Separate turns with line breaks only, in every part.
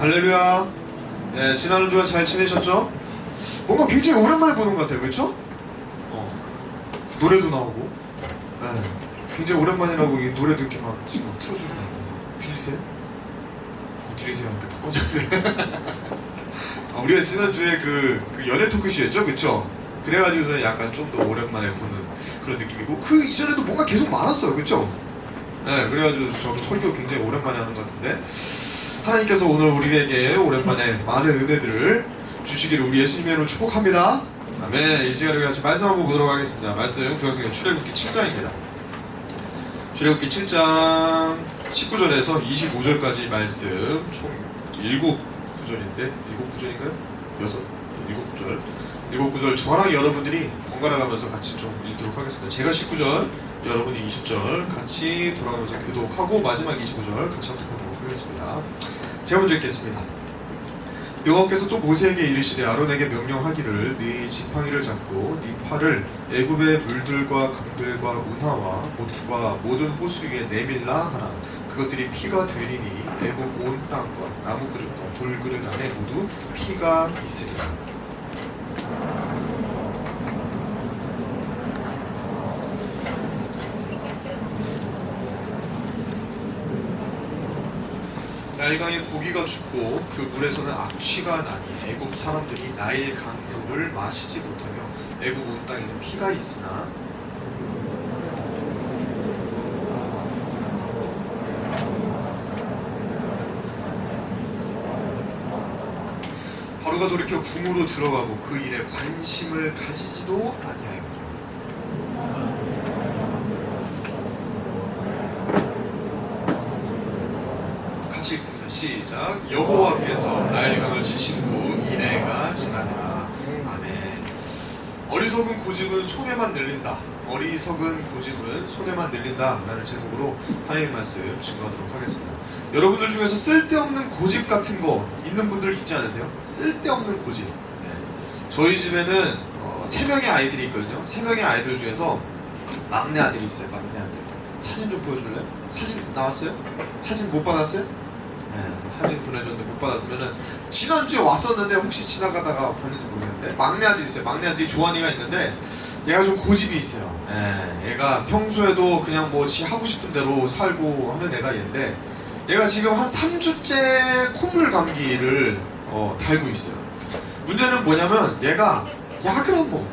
할렐루야. 네, 지난 한 주간 잘 지내셨죠? 뭔가 굉장히 오랜만에 보는 것 같아요, 그렇죠? 어, 노래도 나오고, 네, 굉장히 오랜만이라고 이 노래도 이렇게 막 지금 막 틀어주는 거. 들리세요? 어, 들리세요? 다 꺼졌네. 아, 우리가 지난 주에 그, 그 연애 토크쇼였죠, 그렇죠? 그래가지고서 약간 좀 더 오랜만에 보는 그런 느낌이고 그 이전에도 뭔가 계속 많았어요, 그렇죠? 네, 그래가지고 저도 설교 굉장히 오랜만에 하는 것 같은데 하나님께서 오늘 우리에게 오랜만에 많은 은혜들을 주시기를 우리 예수님의 이름으로 축복합니다. 아멘. 이 시간에 우리 같이 말씀 한번 보도록 하겠습니다. 말씀 중학생의 출애굽기 7장입니다. 출애굽기 7장 19절에서 25절까지 말씀 총 7구절인데 7구절인가요? 6, 7구절 7구절 저랑 여러분들이 번갈아 가면서 같이 좀 읽도록 하겠습니다. 제가 19절, 여러분이 20절 같이 돌아가면서 교독하고 마지막 25절 같이 합독 하겠습니다. 제가 먼저 읽겠습니다. 여호와께서 또 모세에게 이르시되 아론에게 명령하기를 네 지팡이를 잡고 네 팔을 애굽의 물들과 강들과 운하와 못과 모든 호수 위에 내밀라 하나 그것들이 피가 되리니 애굽 온 땅과 나무 그릇과 돌 그릇 안에 모두 피가 있으리라 나일강에 고기가 죽고 그 물에서는 악취가 나니 애굽 사람들이 나일 강물을 마시지 못하며 애굽 온 땅에는 피가 있으나 바로가 돌이켜 궁으로 들어가고 그 일에 관심을 가지지도 아니하였고 같이 읽습니다. 시작. 여호와께서 나일강을 치신 후 이래가 지나니라. 아멘. 어리석은 고집은 손에만 늘린다. 어리석은 고집은 손에만 늘린다 라는 제목으로 하나님의 말씀 증거하도록 하겠습니다. 여러분들 중에서 쓸데없는 고집 같은 거 있는 분들 있지 않으세요? 쓸데없는 고집. 네. 저희 집에는 어, 세 명의 아이들이 있거든요. 세 명의 아이들 중에서 막내 아들이 있어요. 막내 아들. 사진 좀 보여줄래요? 사진 나왔어요? 사진 못 받았어요? 네, 사진 보내줬는데 못 받았으면은 지난주에 왔었는데 혹시 지나가다가 봤는지 모르겠는데 막내 아들이 있어요. 막내 아들이 조한이가 있는데 얘가 좀 고집이 있어요. 예, 얘가 평소에도 그냥 뭐 지 하고 싶은 대로 살고 하는 애가 얘인데 얘가 지금 한 3주째 콧물 감기를 어, 달고 있어요. 문제는 뭐냐면 얘가 약을 안 먹어.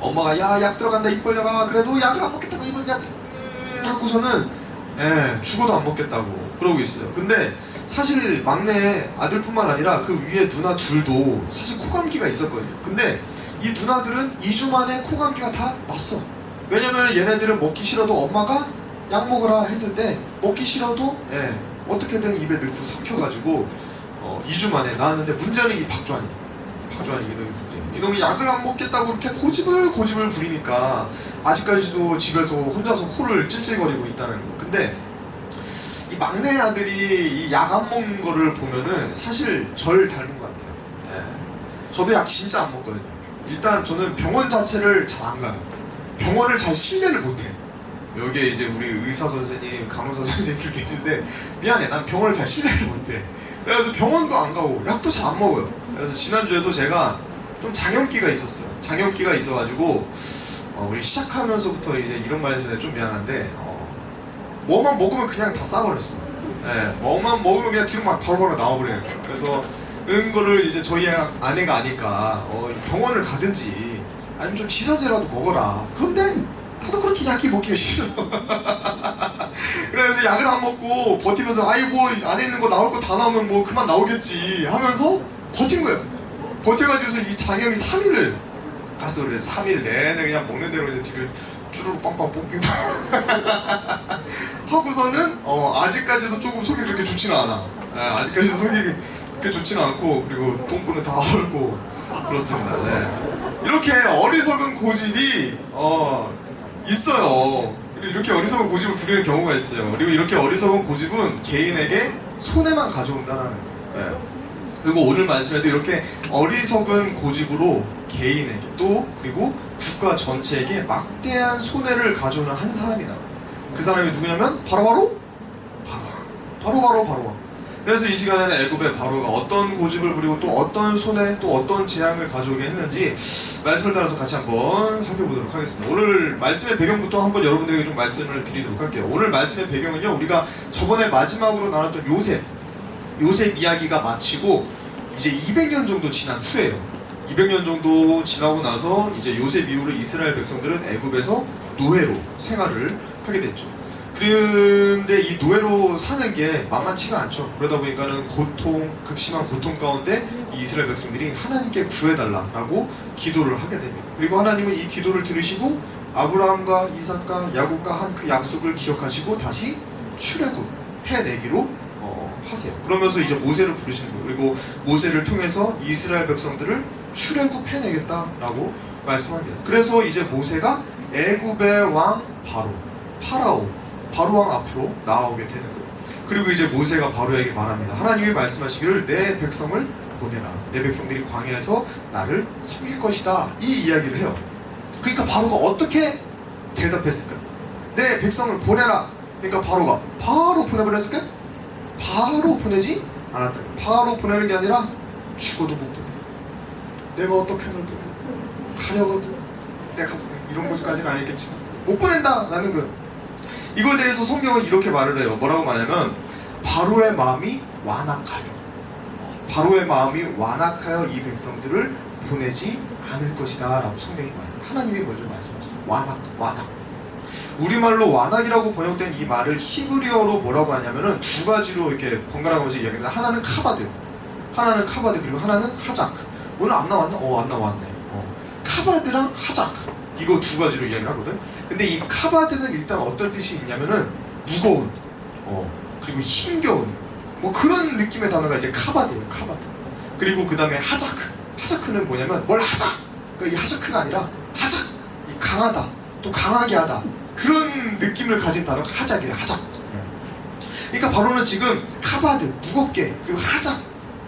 엄마가 야 약 들어간다 입 벌려라 그래도 약을 안 먹겠다고 입을 약 음, 하고서는 예, 죽어도 안 먹겠다고 그러고 있어요. 근데 사실 막내 아들뿐만 아니라 그 위에 누나 둘도 사실 코감기가 있었거든요. 근데 이 누나들은 2주 만에 코감기가 다 났어. 왜냐면 얘네들은 먹기 싫어도 엄마가 약 먹으라 했을 때 먹기 싫어도 예, 어떻게든 입에 넣고 삼켜가지고 어, 2주 만에 나왔는데 문제는 이 박주환이 박주환이 이놈이 문제. 이놈이 약을 안 먹겠다고 이렇게 고집을 고집을 부리니까 아직까지도 집에서 혼자서 코를 찔찔거리고 있다는 거. 근데 이 막내 아들이 이 약 안 먹는 거를 보면은 사실 절 닮은 것 같아요. 예. 저도 약 진짜 안 먹거든요. 일단 저는 병원 자체를 잘 안 가요. 병원을 잘 신뢰를 못해. 여기에 이제 우리 의사 선생님, 간호사 선생님들 계신데 미안해, 난 병원을 잘 신뢰를 못해. 그래서 병원도 안 가고 약도 잘 안 먹어요. 그래서 지난주에도 제가 좀 장염기가 있었어요. 장염기가 있어가지고 어, 우리 시작하면서부터 이제 이런 말 해서 내가 좀 미안한데 어, 뭐만 먹으면 그냥 다 싸버렸어. 예, 뭐만 먹으면 그냥 뒤로 막 바로바로 나와버리는 거예요. 그래서 그런 거를 이제 저희 아내가 아니까 어, 병원을 가든지 아니면 좀 지사제라도 먹어라. 그런데 나도 그렇게 약이 먹기가 싫어. 그래서 약을 안 먹고 버티면서 아이고 안에 있는 거 나올 거 다 나오면 뭐 그만 나오겠지 하면서 버틴 거예요. 버텨가지고서 이 장염이 3일을 갔어. 그래서 3일 내내 그냥 먹는 대로 이제 뒤를 쭈르르 빵빵 뽕빙 하고서는 어, 아직까지도 조금 속이 그렇게 좋지는 않아. 예, 아직까지도 속이 그렇게 좋지는 않고 그리고 똥꼬는 다 얼고 그렇습니다. 네. 이렇게 어리석은 고집이 어, 있어요. 이렇게 어리석은 고집을 부리는 경우가 있어요. 그리고 이렇게 어리석은 고집은 개인에게 손해만 가져온다는 거예요. 네. 그리고 오늘 말씀에도 이렇게 어리석은 고집으로 개인에게 또 그리고 국가 전체에게 막대한 손해를 가져오는 한 사람이다. 그 사람이 누구냐면 바로 바로 바로 바로 바로 바로 그래서 이 시간에는 애굽의 바로가 어떤 고집을 부리고 또 어떤 손에 또 어떤 재앙을 가져오게 했는지 말씀을 따라서 같이 한번 살펴보도록 하겠습니다. 오늘 말씀의 배경부터 한번 여러분들에게 좀 말씀을 드리도록 할게요. 오늘 말씀의 배경은요, 우리가 저번에 마지막으로 나눴던 요셉, 요셉 이야기가 마치고 이제 200년 정도 지난 후에요. 200년 정도 지나고 나서 이제 요셉 이후로 이스라엘 백성들은 애굽에서 노예로 생활을 하게 됐죠. 그런데 이 노예로 사는 게 만만치가 않죠. 그러다 보니까는 고통, 극심한 고통 가운데 이 이스라엘 백성들이 하나님께 구해달라라고 기도를 하게 됩니다. 그리고 하나님은 이 기도를 들으시고 아브라함과 이삭과 야곱과 한 그 약속을 기억하시고 다시 출애굽 해내기로 어, 하세요. 그러면서 이제 모세를 부르시는 거예요. 그리고 모세를 통해서 이스라엘 백성들을 출애굽 해내겠다라고 말씀합니다. 그래서 이제 모세가 애굽의 왕 바로 파라오 바로 왕 앞으로 나아오게 되는 거예요. 그리고 이제 모세가 바로에게 말합니다. 하나님이 말씀하시기를 내 백성을 보내라. 내 백성들이 광야에서 나를 섬길 것이다. 이 이야기를 해요. 그러니까 바로가 어떻게 대답했을까? 내 백성을 보내라. 그러니까 바로가 바로 보내버렸을까? 바로 보내지 않았다. 바로 보내는 게 아니라 죽어도 못 보내. 내가 어떻게 널 보내? 가려거든. 내가 가서 이런 모습까지는 아니겠지만 못 보낸다라는 거예요. 이거에 대해서 성경은 이렇게 말을 해요. 뭐라고 말하냐면 바로의 마음이 완악하여 바로의 마음이 완악하여 이 백성들을 보내지 않을 것이다 라고 성경이 말해요. 하나님이 먼저 말씀하시죠. 완악, 완악. 우리말로 완악이라고 번역된 이 말을 히브리어로 뭐라고 하냐면은 두 가지로 이렇게 번갈아 가면서 이야기합니다. 하나는 카바드, 하나는 카바드 그리고 하나는 하자크. 오늘 안 나왔나? 어, 안 나왔네. 어. 카바드랑 하자크 이거 두 가지로 이야기를 하거든. 근데 이 카바드는 일단 어떤 뜻이 있냐면은 무거운, 어, 그리고 힘겨운, 뭐 그런 느낌의 단어가 이제 카바드예요. 카바드. 그리고 그 다음에 하자크. 하자크는 뭐냐면 뭘 하자. 그러니까 이 하자크가 아니라 하자. 이 강하다. 또 강하게 하다. 그런 느낌을 가진 단어가 하작이에요. 하작. 예. 그러니까 바로는 지금 카바드 무겁게 그리고 하작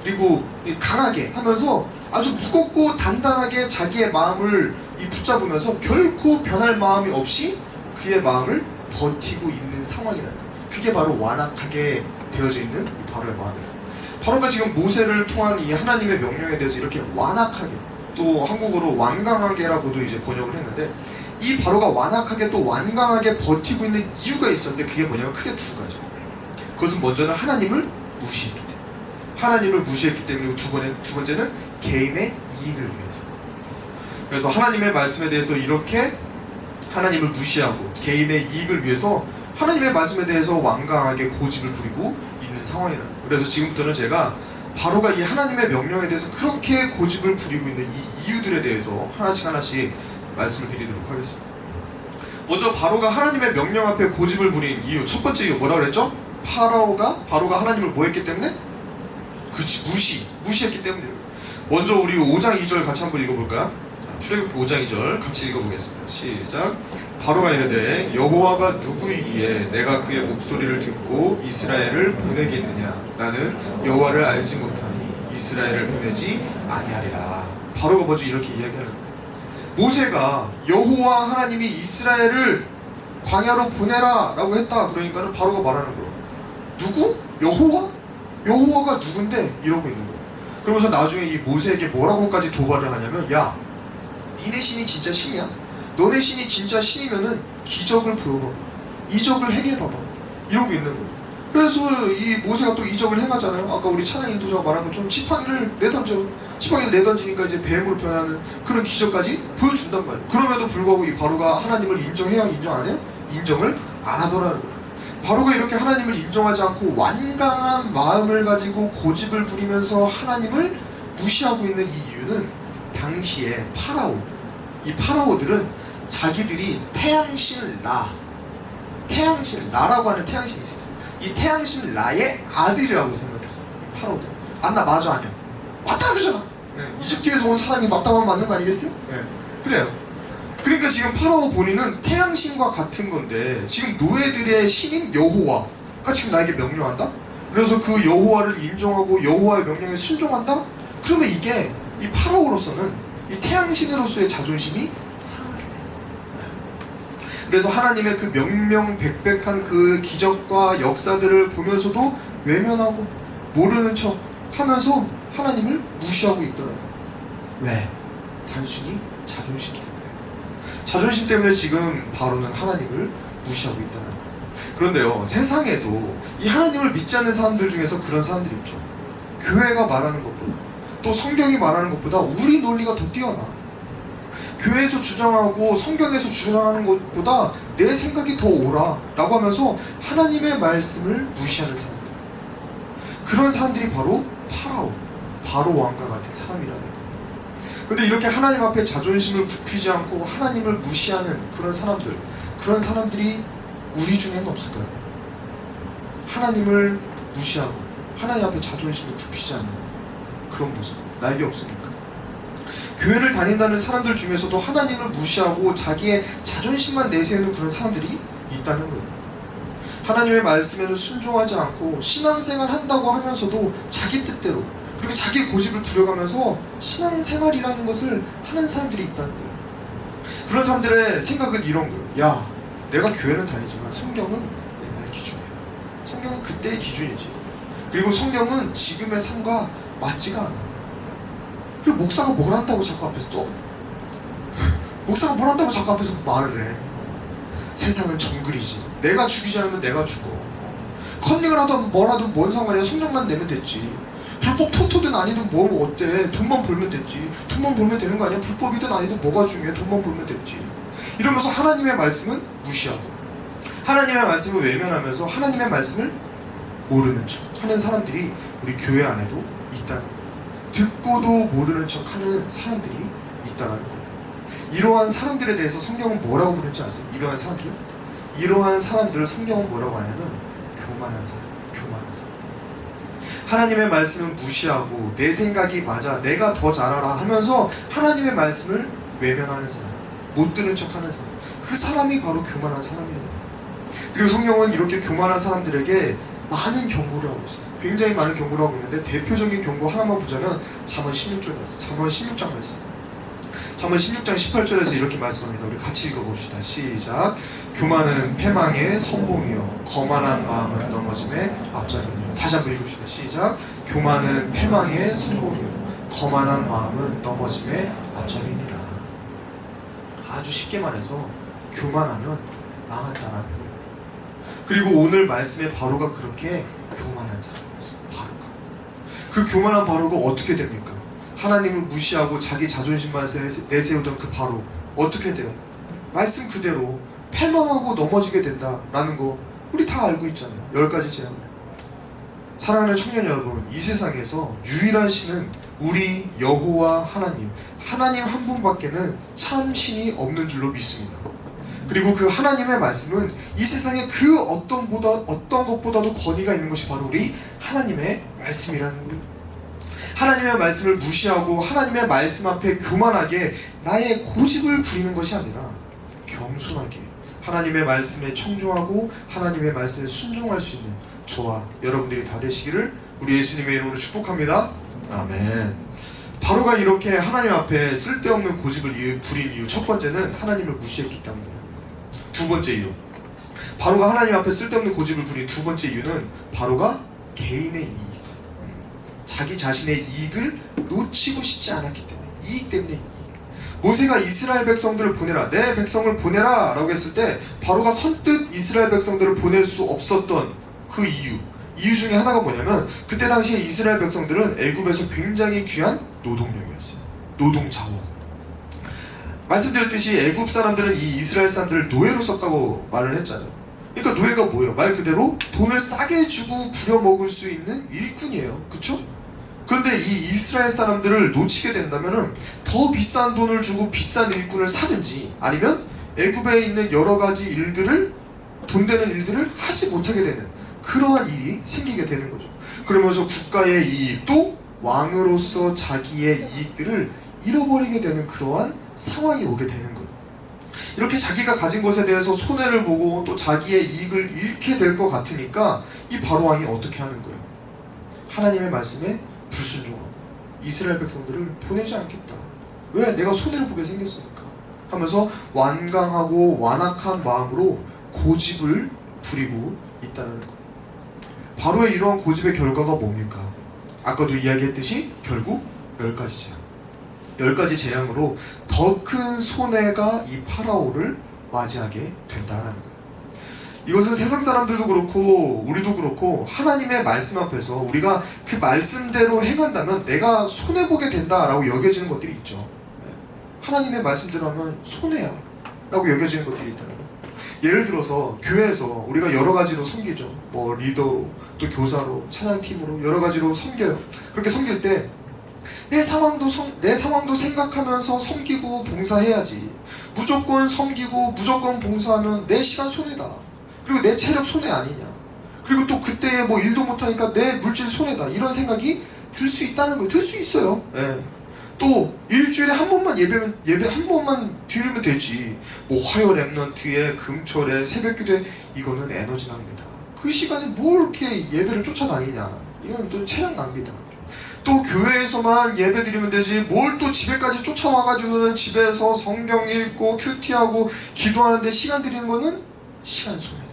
그리고 이 강하게 하면서 아주 무겁고 단단하게 자기의 마음을 이 붙잡으면서 결코 변할 마음이 없이 그의 마음을 버티고 있는 거예요. 그게 바로 완악하게 되어져 있는 이 바로의 마음이에요. 바로가 지금 모세를 통한 이 하나님의 명령에 대해서 이렇게 완악하게 또 한국어로 완강하게라고도 이제 번역을 했는데 이 바로가 완악하게 또 완강하게 버티고 있는 이유가 있었는데 그게 뭐냐면 크게 두 가지. 그것은 먼저는 하나님을 무시했기 때문에 하나님을 무시했기 때문에 두 번째는 개인의 이익을 위해서. 그래서 하나님의 말씀에 대해서 이렇게 하나님을 무시하고 개인의 이익을 위해서 하나님의 말씀에 대해서 완강하게 고집을 부리고 있는 상황이라는 거예요. 그래서 지금부터는 제가 바로가 이 하나님의 명령에 대해서 그렇게 고집을 부리고 있는 이 이유들에 대해서 하나씩 하나씩 말씀을 드리도록 하겠습니다. 먼저 바로가 하나님의 명령 앞에 고집을 부린 이유 첫 번째 이유 뭐라 그랬죠? 파라오가 바로가 하나님을 뭐 했기 때문에? 그렇지 무시 무시했기 때문에 먼저 우리 5장 2절 같이 한번 읽어볼까요? 자, 출애굽기 5장 2절 같이 읽어보겠습니다. 시작. 바로가 이르되 여호와가 누구이기에 내가 그의 목소리를 듣고 이스라엘을 보내겠느냐 나는 여호와를 알지 못하니 이스라엘을 보내지 아니하리라. 바로가 먼저 이렇게 이야기하는 거예요. 모세가 여호와 하나님이 이스라엘을 광야로 보내라라고 했다. 그러니까는 바로가 말하는 거예요. 누구? 여호와? 여호와가 누군데? 이러고 있는 거예요. 그러면서 나중에 이 모세에게 뭐라고까지 도발을 하냐면 야, 니네 신이 진짜 신이야? 너네 신이 진짜 신이면은 기적을 보여봐봐. 이적을 행해봐봐. 이러고 있는 거예요. 그래서 이 모세가 또 이적을 행하잖아요. 아까 우리 찬양 인도자가 말한 것처럼 지팡이를 내던져. 지팡이를 내던지니까 이제 뱀으로 변하는 그런 기적까지 보여준단 말이에요. 그럼에도 불구하고 이 바로가 하나님을 인정해야 인정 안 해요? 인정을 안 하더라는 거예요. 바로가 이렇게 하나님을 인정하지 않고 완강한 마음을 가지고 고집을 부리면서 하나님을 무시하고 있는 이 이유는 당시에 파라오, 이 파라오들은 자기들이 태양신 라, 태양신 라라고 하는 태양신이 있었어요. 이 태양신 라의 아들이라고 생각했어요. 파라오들. 안나 맞아 아니야? 맞다 그러잖아. 예, 이집트에서 온 사람이 맞다만 맞는 거 아니겠어요? 예, 그래요. 그러니까 지금 파라오 본인은 태양신과 같은 건데 지금 노예들의 신인 여호와가 지금 나에게 명령한다? 그래서 그 여호와를 인정하고 여호와의 명령에 순종한다? 그러면 이게 이 파라오로서는 이 태양신으로서의 자존심이 상하게 돼요. 네. 그래서 하나님의 그 명명백백한 그 기적과 역사들을 보면서도 외면하고
모르는 척 하면서 하나님을 무시하고 있더라고요. 왜? 단순히 자존심 때문에. 자존심 때문에 지금 바로는 하나님을 무시하고 있다는 거예요. 그런데요, 세상에도 이 하나님을 믿지 않는 사람들 중에서 그런 사람들이 있죠. 교회가 말하는 것보다, 또 성경이 말하는 것보다 우리 논리가 더 뛰어나. 교회에서 주장하고 성경에서 주장하는 것보다 내 생각이 더 옳아 라고 하면서 하나님의 말씀을 무시하는 사람들. 그런 사람들이 바로 파라오, 바로 왕과 같은 사람이라는 거예요. 근데 이렇게 하나님 앞에 자존심을 굽히지 않고 하나님을 무시하는 그런 사람들, 그런 사람들이 우리 중에는 없을까요? 하나님을 무시하고 하나님 앞에 자존심을 굽히지 않는 그런 모습, 나에게 없습니까? 교회를 다닌다는 사람들 중에서도 하나님을 무시하고 자기의 자존심만 내세우는 그런 사람들이 있다는 거예요. 하나님의 말씀에는 순종하지 않고 신앙생활 한다고 하면서도 자기 뜻대로 그리고 자기 고집을 부려가면서 신앙생활이라는 것을 하는 사람들이 있다는 거예요. 그런 사람들의 생각은 이런 거예요. 야, 내가 교회는 다니지만 성경은 옛날 기준이야. 성경은 그때의 기준이지. 그리고 성경은 지금의 삶과 맞지가 않아. 그리고 목사가 뭘 한다고 자꾸 앞에서 또 목사가 뭘 한다고 자꾸 앞에서 말을 해. 세상은 정글이지. 내가 죽이지 않으면 내가 죽어. 컨닝을 하든 뭘 하든 뭔 상관이야. 성령만 내면 됐지. 불법 토토든 아니든 뭐 어때. 돈만 벌면 됐지. 돈만 벌면 되는 거 아니야. 불법이든 아니든 뭐가 중요해. 돈만 벌면 됐지. 이러면서 하나님의 말씀은 무시하고 하나님의 말씀을 외면하면서 하나님의 말씀을 모르는 척 하는 사람들이 우리 교회 안에도 있다는 거예요. 듣고도 모르는 척 하는 사람들이 있다는 거예요. 이러한 사람들에 대해서 성경은 뭐라고 부르는지 아세요? 이러한 사람들? 이러한 사람들을 성경은 뭐라고 하냐면 교만한 사람. 하나님의 말씀은 무시하고 내 생각이 맞아, 내가 더잘 알아 하면서 하나님의 말씀을 외면하는 사람, 못 듣는 척하는 사람. 그 사람이 바로 교만한 사람이에요. 그리고 성경은 이렇게 교만한 사람들에게 많은 경고를 하고 있어요. 굉장히 많은 경고를 하고 있는데 대표적인 경고 하나만 보자면 잠언 16절 말씀. 잠언 16장 말씀. 잠언 16장 18절에서 이렇게 말씀합니다. 우리 같이 읽어봅시다. 시작. 교만은 패망의 선봉이요 거만한 마음은 넘어짐의 앞자리니라. 다시 한번 읽읍시다. 시작. 교만은 패망의 선봉이요 거만한 마음은 넘어짐의 앞자리니라. 아주 쉽게 말해서 교만하면 망한다라는 거예요. 그리고 오늘 말씀의 바로가 그렇게 교만한. 바로가. 그 교만한 바로가 어떻게 됩니까? 하나님을 무시하고 자기 자존심만 세- 내세우던 그 바로 어떻게 돼요? 말씀 그대로 패망하고 넘어지게 된다라는 거 우리 다 알고 있잖아요. 열 가지 재앙. 사랑하는 청년 여러분, 이 세상에서 유일한 신은 우리 여호와 하나님, 하나님 한 분밖에는 참 신이 없는 줄로 믿습니다. 그리고 그 하나님의 말씀은 이 세상에 그 어떤 보다 어떤 것보다도 권위가 있는 것이 바로 우리 하나님의 말씀이라는 거예요. 하나님의 말씀을 무시하고 하나님의 말씀 앞에 교만하게 나의 고집을 부리는 것이 아니라 겸손하게 하나님의 말씀에 청종하고 하나님의 말씀에 순종할 수 있는 저와 여러분들이 다 되시기를 우리 예수님의 이름으로 축복합니다. 아멘. 바로가 이렇게 하나님 앞에 쓸데없는 고집을 부린 이유 첫 번째는 하나님을 무시했기 때문이에요. 두 번째 이유. 바로가 하나님 앞에 쓸데없는 고집을 부린 두 번째 이유는 바로가 개인의 이익, 음, 자기 자신의 이익을 놓치고 싶지 않았기 때문에 이익 때문에 이익. 모세가 이스라엘 백성들을 보내라, 내 백성을 보내라라고 했을 때 바로가 선뜻 이스라엘 백성들을 보낼 수 없었던 그 이유. 이유 중에 하나가 뭐냐면 그때 당시에 이스라엘 백성들은 애굽에서 굉장히 귀한 노동력이었어요. 노동 자원. 말씀드렸듯이 애굽 사람들은 이 이스라엘 사람들을 노예로 썼다고 말을 했잖아요. 그러니까 노예가 뭐예요? 말 그대로 돈을 싸게 주고 부려먹을 수 있는 일꾼이에요. 그쵸? 그런데 이 이스라엘 사람들을 놓치게 된다면 더 비싼 돈을 주고 비싼 일꾼을 사든지 아니면 애굽에 있는 여러 가지 일들을 돈 되는 일들을 하지 못하게 되는 그러한 일이 생기게 되는 거죠. 그러면서 국가의 이익도 왕으로서 자기의 이익들을 잃어버리게 되는 그러한 상황이 오게 되는 거예요. 이렇게 자기가 가진 것에 대해서 손해를 보고 또 자기의 이익을 잃게 될 것 같으니까 이 바로왕이 어떻게 하는 거예요? 하나님의 말씀에 불순종하고 이스라엘 백성들을 보내지 않겠다. 왜? 내가 손해를 보게 생겼으니까. 하면서 완강하고 완악한 마음으로 고집을 부리고 있다는 거. 바로의 이러한 고집의 결과가 뭡니까? 아까도 이야기했듯이 결국 열 가지죠. 10가지 재앙으로 더 큰 손해가 이 파라오를 맞이하게 된다는 거예요. 이것은 세상 사람들도 그렇고 우리도 그렇고 하나님의 말씀 앞에서 우리가 그 말씀대로 행한다면 내가 손해 보게 된다라고 여겨지는 것들이 있죠. 네. 하나님의 말씀대로 하면 손해야라고 여겨지는 것들이 있다는 거예요. 예를 들어서 교회에서 우리가 여러 가지로 섬기죠. 뭐 리더로 또 교사로 찬양팀으로 여러 가지로 섬겨요. 그렇게 섬길 때 내 상황도 섬- 내 상황도 생각하면서 섬기고 봉사해야지. 무조건 섬기고 무조건 봉사하면 내 시간 손해다. 그리고 내 체력 손해 아니냐. 그리고 또 그때 뭐 일도 못하니까 내 물질 손해다. 이런 생각이 들 수 있다는 거예요. 들 수 있어요. 예. 또 일주일에 한 번만 예배 예배 한 번만 드리면 되지. 뭐 화요 랩넌트에 금철에 새벽기도에 이거는 에너지 낭비다. 그 시간에 뭘 이렇게 예배를 쫓아다니냐. 이건 또 체력 낭비다. 또 교회에서만 예배 드리면 되지 뭘 또 집에까지 쫓아와가지고는 집에서 성경 읽고 큐티하고 기도하는데 시간 들이는 거는 시간 손해다.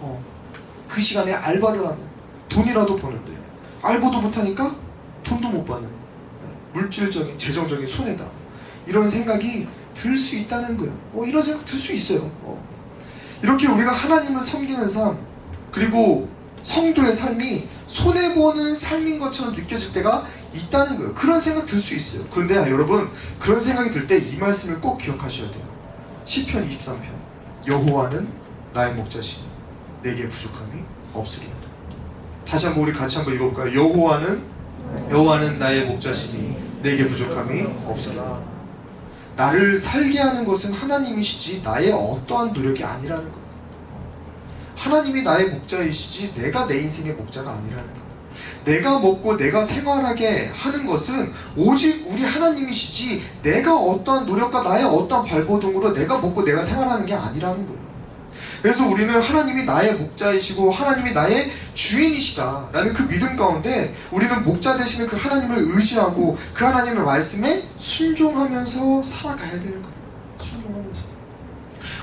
어. 그 시간에 알바를 하면 돈이라도 버는데 알바도 못하니까 돈도 못 받는 예, 물질적인 재정적인 손해다. 이런 생각이 들 수 있다는 거예요. 어, 이런 생각 들 수 있어요. 어. 이렇게 우리가 하나님을 섬기는 삶 그리고 성도의 삶이 손해 보는 삶인 것처럼 느껴질 때가 있다는 거예요. 그런 생각 들 수 있어요. 그런데 아, 여러분 그런 생각이 들 때 이 말씀을 꼭 기억하셔야 돼요. 시편 23편 여호와는 나의 목자시니 내게 부족함이 없으리로다. 다시 한번 우리 같이 한번 읽어볼까요? 여호와는 여호와는 나의 목자시니 내게 부족함이 없으리로다. 나를 살게 하는 것은 하나님이시지 나의 어떠한 노력이 아니라는 거예요. 하나님이 나의 목자이시지 내가 내 인생의 목자가 아니라는 거예요. 내가 먹고 내가 생활하게 하는 것은 오직 우리 하나님이시지 내가 어떠한 노력과 나의 어떠한 발버둥으로 내가 먹고 내가 생활하는 게 아니라는 거예요. 그래서 우리는 하나님이 나의 목자이시고 하나님이 나의 주인이시다라는 그 믿음 가운데 우리는 목자 되시는 그 하나님을 의지하고 그 하나님의 말씀에 순종하면서 살아가야 되는 거예요. 순종하면서.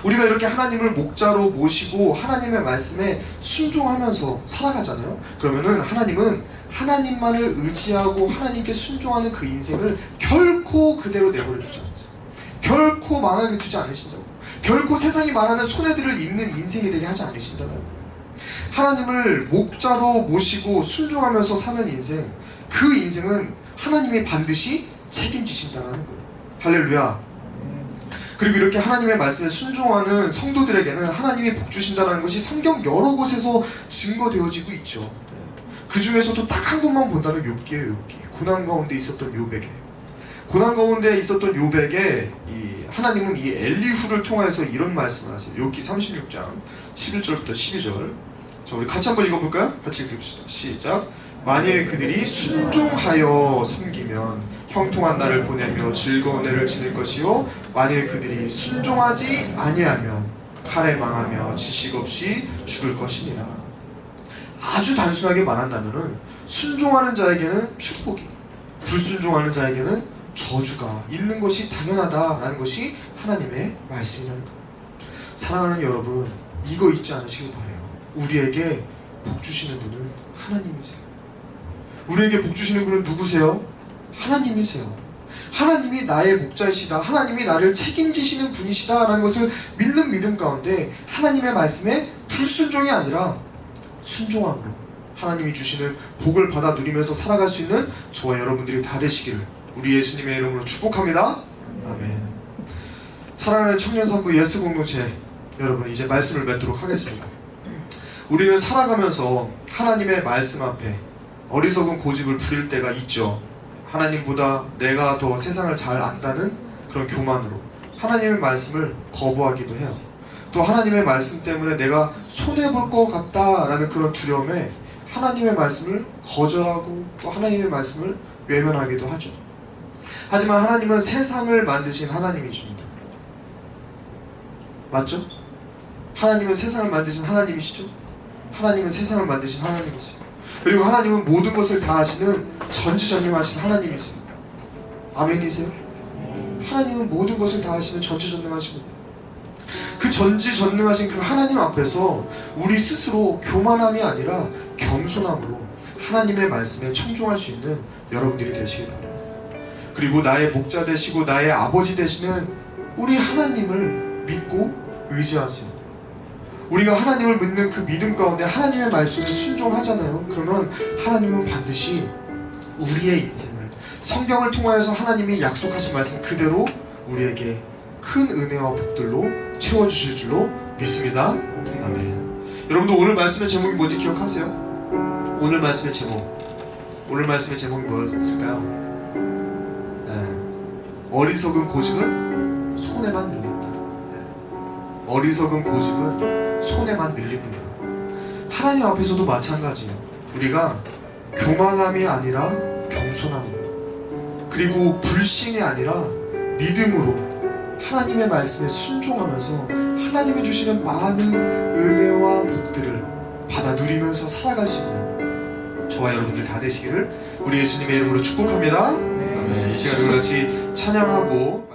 우리가 이렇게 하나님을 목자로 모시고 하나님의 말씀에 순종하면서 살아가잖아요. 그러면은 하나님은 하나님만을 의지하고 하나님께 순종하는 그 인생을 결코 그대로 내버려 두지 않으세요. 결코 망하게 두지 않으신다고. 결코 세상이 말하는 손해들을 입는 인생이 되게 하지 않으신다는 거예요. 하나님을 목자로 모시고 순종하면서 사는 인생, 그 인생은 하나님이 반드시 책임지신다는 거예요. 할렐루야. 그리고 이렇게 하나님의 말씀에 순종하는 성도들에게는 하나님이 복 주신다는 것이 성경 여러 곳에서 증거되어지고 있죠. 그 중에서도 딱 한 곳만 본다면 욥기예요, 욥기. 고난 가운데 있었던 욥에게. 고난 가운데 있었던 욥에게 이 하나님은 이 엘리후를 통해서 이런 말씀을 하세요. 욥기 36장 11절부터 12절. 자, 우리 같이 한번 읽어 볼까요? 같이 읽읍시다. 시작. 만일 그들이 순종하여 섬기면 형통한 날을 보내며 즐거운 해를 지낼 것이요 만일 그들이 순종하지 아니하면 칼에 망하며 지식 없이 죽을 것이니라. 아주 단순하게 말한다면은 순종하는 자에게는 축복이, 불순종하는 자에게는 저주가 있는 것이 당연하다라는 것이 하나님의 말씀이라는 거예요. 사랑하는 여러분, 이거 잊지 않으시길 바래요. 우리에게 복 주시는 분은 하나님이세요. 우리에게 복 주시는 분은 누구세요? 하나님이세요. 하나님이 나의 목자이시다. 하나님이 나를 책임지시는 분이시다라는 것을 믿는 믿음 가운데 하나님의 말씀에 불순종이 아니라 순종함으로 하나님이 주시는 복을 받아 누리면서 살아갈 수 있는 저와 여러분들이 다 되시기를 우리 예수님의 이름으로 축복합니다. 아멘. 사랑하는 청년산부 예수 공동체 여러분 이제 말씀을 맺도록 하겠습니다. 우리는 살아가면서 하나님의 말씀 앞에 어리석은 고집을 부릴 때가 있죠. 하나님보다 내가 더 세상을 잘 안다는 그런 교만으로 하나님의 말씀을 거부하기도 해요. 또 하나님의 말씀 때문에 내가 손해 볼 것 같다라는 그런 두려움에 하나님의 말씀을 거절하고 또 하나님의 말씀을 외면하기도 하죠. 하지만 하나님은 세상을 만드신 하나님이십니다. 맞죠? 하나님은 세상을 만드신 하나님이시죠? 하나님은 세상을 만드신 하나님이세요. 그리고 하나님은 모든 것을 다 하시는 전지전능하신 하나님이세요. 아멘이세요? 하나님은 모든 것을 다 하시는 전지전능하신 분. 그 전지전능하신 그 하나님 앞에서 우리 스스로 교만함이 아니라 겸손함으로 하나님의 말씀에 청종할 수 있는 여러분들이 되시길 바랍니다. 그리고 나의 목자 되시고 나의 아버지 되시는 우리 하나님을 믿고 의지하세요. 우리가 하나님을 믿는 그 믿음 가운데 하나님의 말씀에 순종하잖아요. 그러면 하나님은 반드시 우리의 인생을 성경을 통하여서 하나님이 약속하신 말씀 그대로 우리에게 큰 은혜와 복들로 채워주실 줄로 믿습니다. 아멘. 여러분도 오늘 말씀의 제목이 뭔지 기억하세요? 오늘 말씀의 제목. 오늘 말씀의 제목이 뭐였을까요? 네. 어리석은 고집은 늘린다. 네. 어리석은 고집은 손에만 늘립니다. 하나님 앞에서도 마찬가지예요. 우리가 교만함이 아니라 겸손함으로 그리고 불신이 아니라 믿음으로 하나님의 말씀에 순종하면서 하나님이 주시는 많은 은혜와 복들을 받아 누리면서 살아갈 수 있는 저와 여러분들 다 되시기를 우리 예수님의 이름으로 축복합니다. 아멘. 이 시간 같이 찬양하고